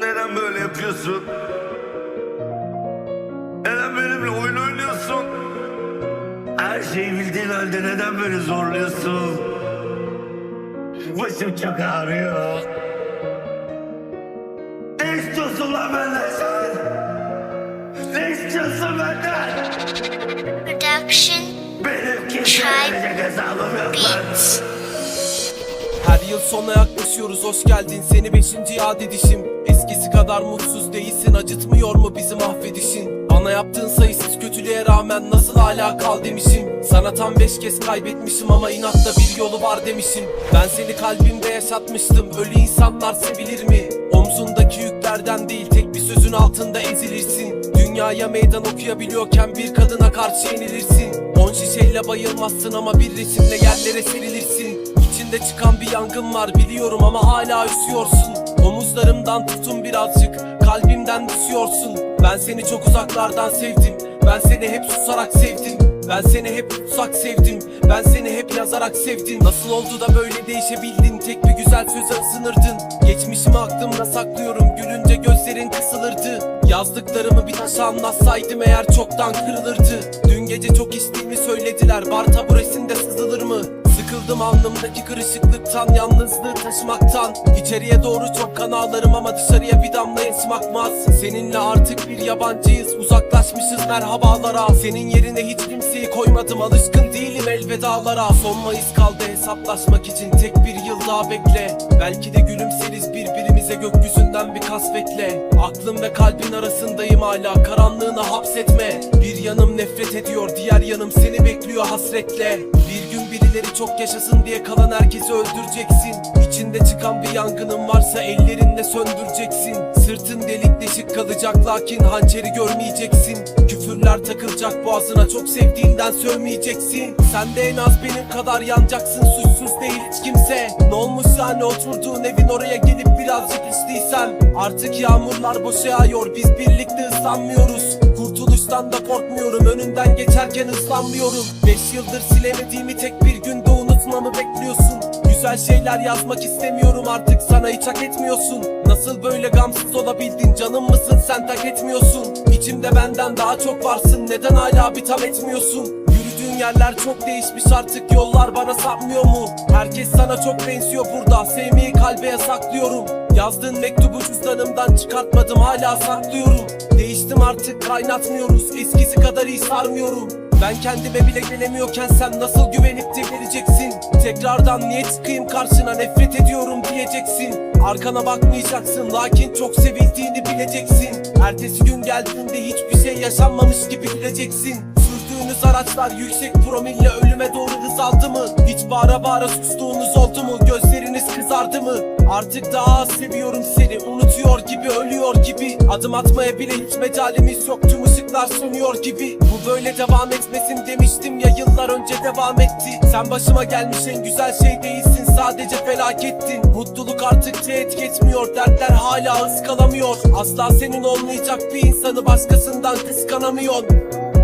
Neden böyle yapıyorsun? Neden benimle oyun oynuyorsun? Her şeyi bildiğin halde neden beni zorluyorsun? Başım çok ağrıyor. Ne istiyorsun lan benden sen? Ne istiyorsun benden? Production Benim kimseye verecek hesabım yok lan. Yıl sona yaklaşıyoruz hoş geldin. Seni beşinci yad edişim. Eskisi kadar mutsuz değilsin acıtmıyor mu bizi mahvedişin Bana yaptığın sayısız kötülüğe rağmen nasıl hala kal demişim. Sana tam beş kez kaybetmişim ama inatta bir yolu var demişim. Ben seni kalbimde yaşatmıştım ölü insanlar sevilir mi? Omzundaki yüklerden değil tek bir sözün altında ezilirsin. Dünyaya meydan okuyabiliyorken bir kadına karşı yenilirsin. On şişeyle bayılmazsın ama bir resimle yerlere serilirsin. İçinde çıkan yangın var biliyorum ama hala üşüyorsun Omuzlarımdan tutun birazcık kalbimden düşüyorsun. Ben seni çok uzaklardan sevdim. Ben seni hep susarak sevdim. Ben seni hep tutsak sevdim. Ben seni hep yazarak sevdim. Nasıl oldu da böyle değişebildin? Tek bir güzel söze ısınırdın Geçmişimi aklımda saklıyorum. Gülünce gözlerin kısılırdı. Yazdıklarımı bir taşa anlatsaydım eğer çoktan kırılırdı. Dün gece çok içtiğimi söylediler. Bar taburesinde? Sıkıldım alnımdaki kırışıklıktan Yalnızlığı taşımaktan. İçeriye doğru çok kan ağlarım ama dışarıya bir damla yaşım akmaz Seninle artık bir yabancıyız Uzaklaşmışız merhabalara. Senin yerine hiç kimseyi koymadım Alışkın değilim elvedalara. Son Mayıs kaldı hesaplaşmak için Tek bir yıl daha bekle. Belki de gülümseriz birbirimize gökyüzünden bir kasvetle Aklım ve kalbin arasındayım hala. Karanlığına hapsetme. Bir yanım nefret ediyor Diğer yanım seni bekliyor hasretle. Bir gün birileri çok yaşasın diye kalan herkesi öldüreceksin. İçinde çıkan bir yangının varsa ellerinle söndüreceksin. Sırtın delik deşik kalacak lakin hançeri görmeyeceksin. Küfürler takılacak boğazına çok sevdiğinden sövmeyeceksin. Sen de en az benim kadar yanacaksın suçsuz değil hiç kimse. Ne olmuş yani oturduğun evin oraya birazcık içtiysem Artık yağmurlar boşa yağıyor biz birlikte ıslanmıyoruz. Kurtuluştan da korkmuyorum. Önünden geçerken ıslanmıyorum. Beş yıldır silemediğimi tek bir günde unutmamı bekliyorsun. Güzel şeyler yazmak istemiyorum. Artık sana hiç hak etmiyorsun. Nasıl böyle gamsız olabildin? Canım mısın? Sen tak etmiyorsun. İçimde benden daha çok varsın. Neden hala bir tam etmiyorsun Yürüdüğün yerler çok değişmiş artık yollar bana sapmıyor mu? Herkes sana çok benziyor burada sevmeyi kalbe yasaklıyorum. Yazdığın mektubu cüzdanımdan çıkartmadım hala saklıyorum. Değiştim artık kaynatmıyoruz eskisi kadar iyi sarmıyorum. Ben kendime bile gelemiyorken sen nasıl güvenip de geleceksin Tekrardan niye çıkayım karşına nefret ediyorum diyeceksin. Arkana bakmayacaksın lakin çok sevildiğini bileceksin. Ertesi gün geldiğinde hiçbir şey yaşanmamış gibi bileceksin Sürdüğünüz araçlar yüksek promille ölüme doğru hız aldı mı? Hiç bağıra bağıra sustuğunuz oldu mu? Gözleriniz kızardı mı? Artık daha az seviyorum seni. Unutuyor gibi ölüyor gibi. Adım atmaya bile hiç mecalimiz yok Tüm ışıklar sönüyor gibi. Bu böyle devam etmesin demiştim ya Yıllar önce devam etti. Sen başıma gelmiş en güzel şey değilsin. Sadece felakettin. Mutluluk artık teğet etmiyor Dertler hala ıskalamıyor Asla senin olmayacak bir insanı Başkasından kıskanamıyorsun